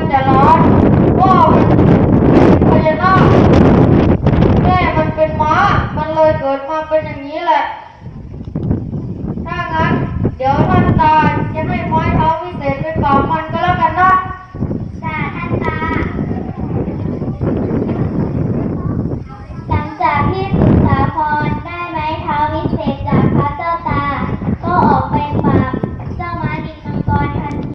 มันจะร้อนพ่อมันเป็นพญานาคแม่มันเป็นม้า มันเลยเกิดมาเป็นอย่างนี้แหละ ถ้างั้น เดี๋ยวท่านตาจะให้ไม้